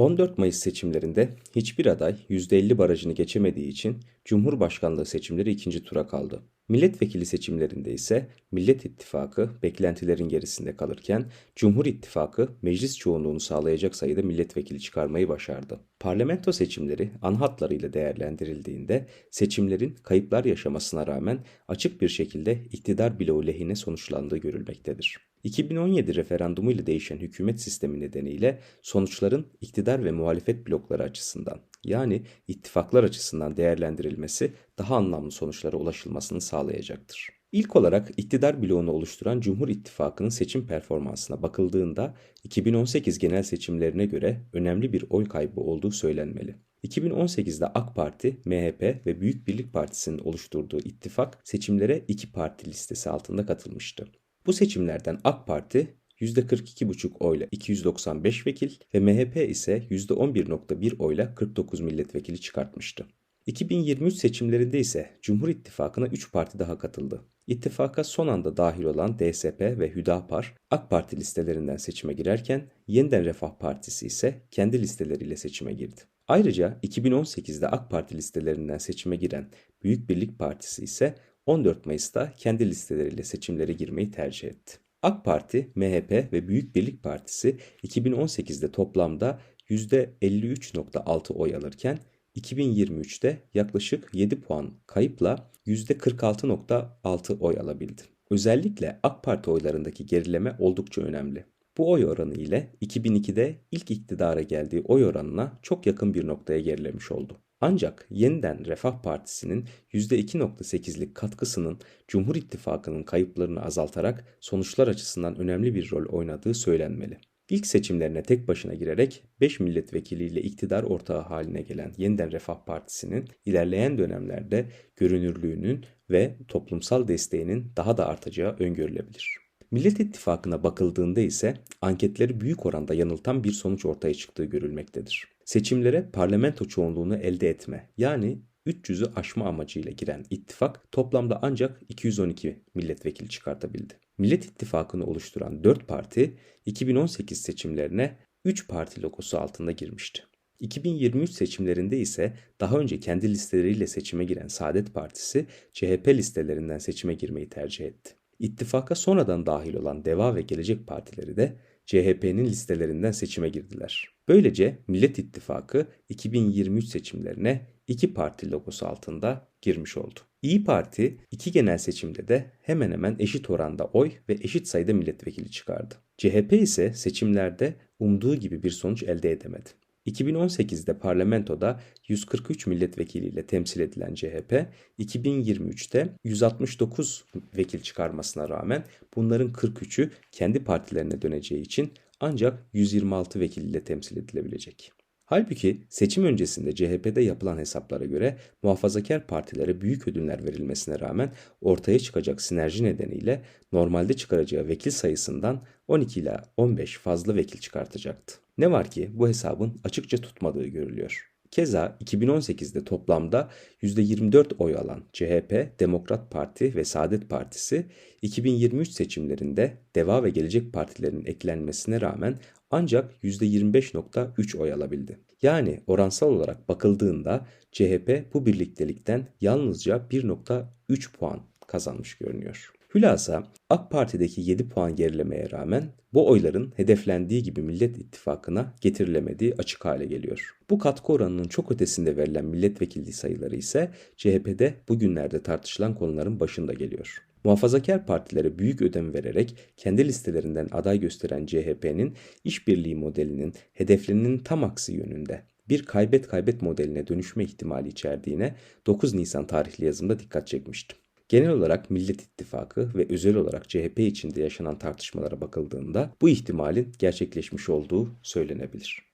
14 Mayıs seçimlerinde hiçbir aday %50 barajını geçemediği için Cumhurbaşkanlığı seçimleri ikinci tura kaldı. Milletvekili seçimlerinde ise Millet İttifakı beklentilerin gerisinde kalırken Cumhur İttifakı meclis çoğunluğunu sağlayacak sayıda milletvekili çıkarmayı başardı. Parlamento seçimleri ana hatlarıyla değerlendirildiğinde seçimlerin kayıplar yaşamasına rağmen açık bir şekilde iktidar bloğu lehine sonuçlandığı görülmektedir. 2017 referandumu ile değişen hükümet sistemi nedeniyle sonuçların iktidar ve muhalefet blokları açısından yani ittifaklar açısından değerlendirilmesi daha anlamlı sonuçlara ulaşılmasını sağlayacaktır. İlk olarak iktidar bloğunu oluşturan Cumhur İttifakı'nın seçim performansına bakıldığında 2018 genel seçimlerine göre önemli bir oy kaybı olduğu söylenmeli. 2018'de AK Parti, MHP ve Büyük Birlik Partisi'nin oluşturduğu ittifak seçimlere iki parti listesi altında katılmıştı. Bu seçimlerden AK Parti %42,5 oyla 295 vekil ve MHP ise %11,1 oyla 49 milletvekili çıkartmıştı. 2023 seçimlerinde ise Cumhur İttifakı'na 3 parti daha katıldı. İttifaka son anda dahil olan DSP ve Hüdapar AK Parti listelerinden seçime girerken Yeniden Refah Partisi ise kendi listeleriyle seçime girdi. Ayrıca 2018'de AK Parti listelerinden seçime giren Büyük Birlik Partisi ise 14 Mayıs'ta kendi listeleriyle seçimlere girmeyi tercih etti. AK Parti, MHP ve Büyük Birlik Partisi 2018'de toplamda %53.6 oy alırken 2023'te yaklaşık 7 puan kayıpla %46.6 oy alabildi. Özellikle AK Parti oylarındaki gerileme oldukça önemli. Bu oy oranı ile 2002'de ilk iktidara geldiği oy oranına çok yakın bir noktaya gerilemiş oldu. Ancak yeniden Refah Partisi'nin %2.8'lik katkısının Cumhur İttifakı'nın kayıplarını azaltarak sonuçlar açısından önemli bir rol oynadığı söylenmeli. İlk seçimlerine tek başına girerek 5 milletvekiliyle iktidar ortağı haline gelen Yeniden Refah Partisi'nin ilerleyen dönemlerde görünürlüğünün ve toplumsal desteğinin daha da artacağı öngörülebilir. Millet İttifakı'na bakıldığında ise anketleri büyük oranda yanıltan bir sonuç ortaya çıktığı görülmektedir. Seçimlere parlamento çoğunluğunu elde etme yani 300'ü aşma amacıyla giren ittifak toplamda ancak 212 milletvekili çıkartabildi. Millet İttifakı'nı oluşturan 4 parti 2018 seçimlerine 3 parti logosu altında girmişti. 2023 seçimlerinde ise daha önce kendi listeleriyle seçime giren Saadet Partisi CHP listelerinden seçime girmeyi tercih etti. İttifaka sonradan dahil olan Deva ve Gelecek Partileri de CHP'nin listelerinden seçime girdiler. Böylece Millet İttifakı 2023 seçimlerine iki parti logosu altında girmiş oldu. İyi Parti iki genel seçimde de hemen hemen eşit oranda oy ve eşit sayıda milletvekili çıkardı. CHP ise seçimlerde umduğu gibi bir sonuç elde edemedi. 2018'de parlamentoda 143 milletvekiliyle temsil edilen CHP, 2023'te 169 vekil çıkarmasına rağmen bunların 43'ü kendi partilerine döneceği için ancak 126 vekil ile temsil edilebilecek. Halbuki seçim öncesinde CHP'de yapılan hesaplara göre muhafazakar partilere büyük ödünler verilmesine rağmen ortaya çıkacak sinerji nedeniyle normalde çıkaracağı vekil sayısından 12 ila 15 fazla vekil çıkartacaktı. Ne var ki bu hesabın açıkça tutmadığı görülüyor. Keza 2018'de toplamda %24 oy alan CHP, Demokrat Parti ve Saadet Partisi 2023 seçimlerinde Deva ve Gelecek Partilerinin eklenmesine rağmen ancak %25.3 oy alabildi. Yani oransal olarak bakıldığında CHP bu birliktelikten yalnızca 1.3 puan kazanmış görünüyor. Hülasa AK Parti'deki 7 puan gerilemeye rağmen bu oyların hedeflendiği gibi Millet İttifakı'na getirilemediği açık hale geliyor. Bu katkı oranının çok ötesinde verilen milletvekilliği sayıları ise CHP'de bugünlerde tartışılan konuların başında geliyor. Muhafazakar partilere büyük ödem vererek kendi listelerinden aday gösteren CHP'nin işbirliği modelinin hedeflerinin tam aksi yönünde bir kaybet kaybet modeline dönüşme ihtimali içerdiğine 9 Nisan tarihli yazımda dikkat çekmiştim. Genel olarak Millet İttifakı ve özel olarak CHP içinde yaşanan tartışmalara bakıldığında bu ihtimalin gerçekleşmiş olduğu söylenebilir.